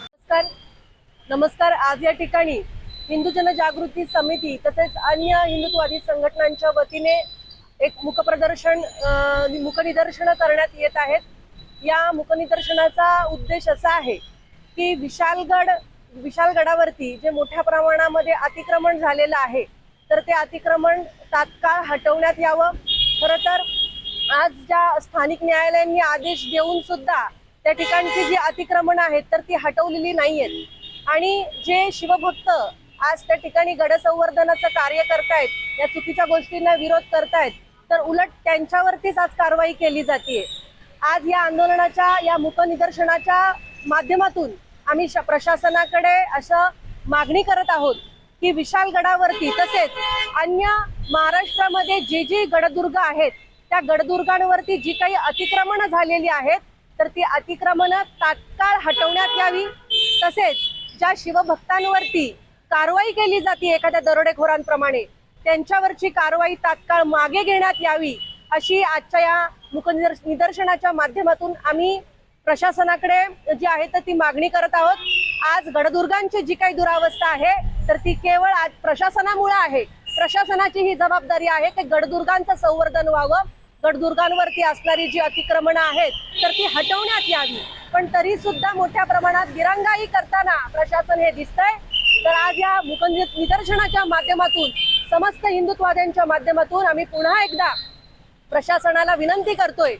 नमस्कार. नमस्कार. आज या ठिकाणी हिंदू जनजागृती समिती तसेच अन्य हिंदुत्ववादी संघटनांच्या वतीने एक मुखप्रदर्शन मुखनिदर्शन करण्यात येत आहेत. या मुखनिदर्शनाचा उद्देश असा आहे की विशालगड विशालगडावरती जे मोठ्या प्रमाणामध्ये अतिक्रमण झालेलं आहे तर ते अतिक्रमण तात्काळ हटवण्यात यावं. खरं तर आज ज्या स्थानिक न्यायालयांनी आदेश देऊन सुद्धा त्या ठिकाणची जी अतिक्रमण आहेत तर ती हटवलेली नाहीयेत. आणि जे शिवभक्त आज त्या ठिकाणी गडसंवर्धनाचं कार्य करतायत या चुकीच्या गोष्टींना विरोध करतायत तर उलट त्यांच्यावरतीच आज कारवाई केली जाते आज या आंदोलनाच्या या मुखनिदर्शनाच्या माध्यमातून आम्ही श- प्रशासनाकडे असं मागणी करत आहोत की विशालगडावरती तसेच अन्य महाराष्ट्रामध्ये जे जे गडदुर्ग आहेत त्या गडदुर्गांवरती जी काही अतिक्रमणं झालेली आहेत तर ती अतिक्रमणं तात्काळ हटवण्यात यावी. तसेच ज्या शिवभक्तांवरती कारवाई केली जाते एखाद्या दरोडेखोरांप्रमाणे त्यांच्यावरची कारवाई तात्काळ मागे घेण्यात यावी अशी आजच्या या मुखनिदर्श निदर्शनाच्या माध्यमातून आम्ही प्रशासनाकडे जी आहे तर ती मागणी करत आहोत. आज गडदुर्गांची जी काही दुरावस्था आहे तर ती केवळ आज प्रशासनामुळे आहे. प्रशासनाची ही जबाबदारी आहे की गडदुर्गांचं संवर्धन व्हावं. गडदुर्गांवरती असणारी जी अतिक्रमणं आहेत तर ती हटवण्यात यावी. पण तरी सुद्धा मोठ्या प्रमाणात दिरंगाई करताना प्रशासन हे दिसतंय. तर आज या मुखनि निदर्शनाच्या माध्यमातून समस्त हिंदुत्वाद्यांच्या माध्यमातून आम्ही पुन्हा एकदा प्रशासनाला विनंती करतोय